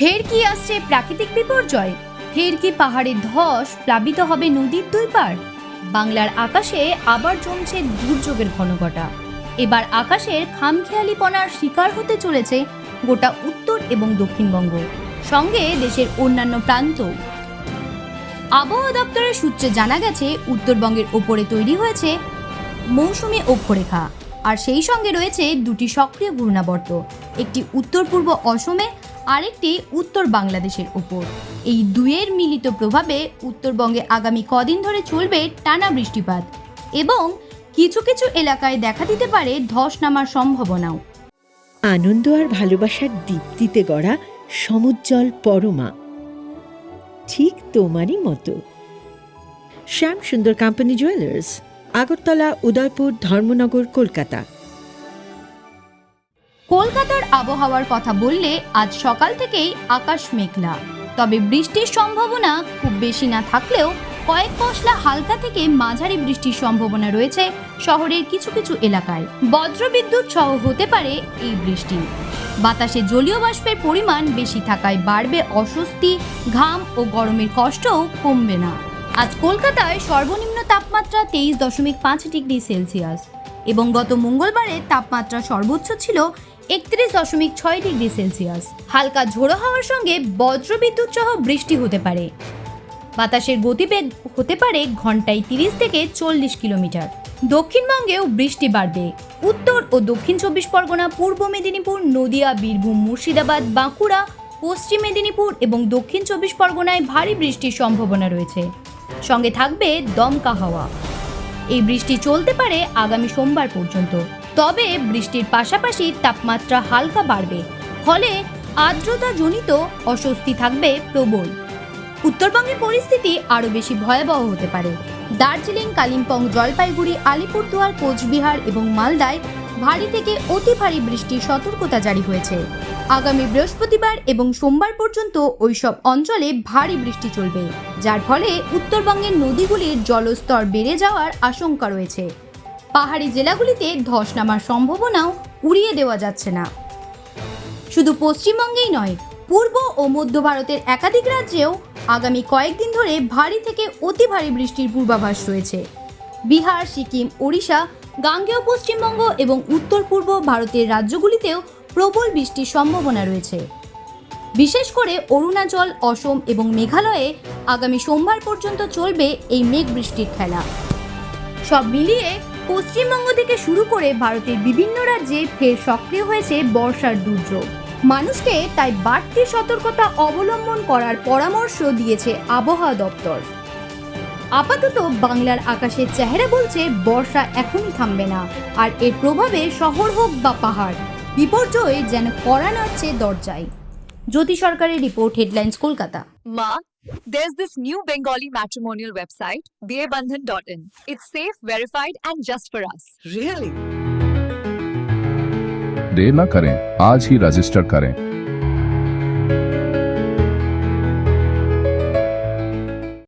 ফের কি আসছে প্রাকৃতিক বিপর্যয়? ফের কি পাহাড়ে ধস প্লাবিত হবে নদীর দুই পার বাংলার আকাশে আবার জমছে দুর্যোগের ঘনঘটা। এবার আকাশের খামখেয়ালিপনার শিকার হতে চলেছে গোটা উত্তর এবং দক্ষিণবঙ্গ। সঙ্গে দেশের অন্যান্য প্রান্ত। আবহাওয়া দপ্তরের সূত্রে জানা গেছে, উত্তরবঙ্গের ওপরে তৈরি হয়েছে মৌসুমি অক্ষরেখা। আর সেই সঙ্গে রয়েছে দুটি সক্রিয় ঘূর্ণাবর্ত। একটি উত্তর পূর্ব অসমে আরেকটি উত্তর বাংলাদেশের ওপর এই দুয়ের মিলিত প্রভাবে উত্তরবঙ্গে আগামী কদিন ধরে চলবে টানা বৃষ্টিপাত এবং কিছু কিছু এলাকায় দেখা দিতে পারে ধস নামার সম্ভাবনাও। আনন্দ আর ভালোবাসার দীপ্তিতে গড়া সমুজ্জ্বল পরমা। ঠিক তোমারই মতো। Shyam Sundar company jewellers Agartala, Udaipur, Dharmanagar, Kolkata. কলকাতার আবহাওয়ার কথা বললে আজ সকাল থেকেই আকাশ মেঘলা। তবে বৃষ্টির সম্ভাবনা খুব বেশি না থাকলেও কয়েক পশলা হালকা থেকে মাঝারি বৃষ্টির সম্ভাবনা রয়েছে শহরের কিছু কিছু এলাকায়। বজ্রবিদ্যুৎ সহ হতে পারে এই বৃষ্টি। বাতাসে জলীয় বাষ্পের পরিমাণ বেশি থাকায় বাড়বে অস্বস্তি, ঘাম ও গরমের কষ্টও কমবে না। আজ কলকাতায় সর্বনিম্ন তাপমাত্রা তেইশ দশমিক পাঁচ ডিগ্রি সেলসিয়াস এবং গত মঙ্গলবারে তাপমাত্রা সর্বোচ্চ ছিল একত্রিশ দশমিক ছয় ডিগ্রি সেলসিয়াস। হালকা ঝোড়ো হাওয়ার সঙ্গে বজ্রবিদ্যুৎ সহ বৃষ্টি হতে পারে। বাতাসের গতিবেগ হতে পারে ঘন্টায় তিরিশ থেকে চল্লিশ কিলোমিটার। দক্ষিণবঙ্গেও বৃষ্টি বাড়বে। উত্তর ও দক্ষিণ চব্বিশ পরগনা, পূর্ব মেদিনীপুর, নদিয়া, বীরভূম, মুর্শিদাবাদ, বাঁকুড়া, পশ্চিম মেদিনীপুর এবং দক্ষিণ চব্বিশ পরগনায় ভারী বৃষ্টির সম্ভাবনা রয়েছে। সঙ্গে থাকবে দমকা হাওয়া। এই বৃষ্টি চলতে পারে আগামী সোমবার পর্যন্ত। তবে বৃষ্টির পাশাপাশি তাপমাত্রা হালকা বাড়বে। ফলে আর্দ্রতা জনিত অস্বস্তি থাকবে প্রবল। উত্তরবঙ্গের পরিস্থিতি আরও বেশি ভয়াবহ হতে পারে। দার্জিলিং, কালিম্পং, জলপাইগুড়ি, আলিপুরদুয়ার, কোচবিহার এবং মালদায় ভারী থেকে অতি ভারী বৃষ্টির সতর্কতা জারি হয়েছে। আগামী বৃহস্পতিবার এবং সোমবার পর্যন্ত ওইসব অঞ্চলে ভারী বৃষ্টি চলবে, যার ফলে উত্তরবঙ্গের নদীগুলির জলস্তর বেড়ে যাওয়ার আশঙ্কা রয়েছে। পাহাড়ি জেলাগুলিতে ধস নামার সম্ভাবনাও উড়িয়ে দেওয়া যাচ্ছে না। শুধু পশ্চিমবঙ্গেই নয়, পূর্ব ও মধ্য ভারতের একাধিক রাজ্যেও আগামী কয়েকদিন ধরে ভারী থেকে অতি ভারী বৃষ্টির পূর্বাভাস রয়েছে। বিহার, সিকিম, ওড়িশা, গাঙ্গেয় পশ্চিমবঙ্গ এবং উত্তর পূর্ব ভারতের রাজ্যগুলিতেও প্রবল বৃষ্টির সম্ভাবনা রয়েছে। বিশেষ করে অরুণাচল, অসম এবং মেঘালয়ে আগামী সোমবার পর্যন্ত চলবে এই মেঘ বৃষ্টির খেলা। সব মিলিয়ে পশ্চিমবঙ্গ থেকে শুরু করে ভারতের বিভিন্ন রাজ্যে ফের সক্রিয় হয়েছে বর্ষার দুর্যোগ। মানুষকে তাই বাড়তি সতর্কতা অবলম্বন করার পরামর্শ দিয়েছে আবহাওয়া দপ্তর। আপাতত বাংলার আকাশের চেহারা বলছে বর্ষা এখনই থামবে না আর এর প্রভাবে শহর হোক বা পাহাড় বিপর্যয় যেন কড়া নাড়ছে দরজায়। জ্যোতি সরকারের report headlines Kolkata. Ma, there's this new Bengali matrimonial website, bearbandhan.in. It's safe, verified, and just for us. Really? देर न करें आज ही रजिस्टर करें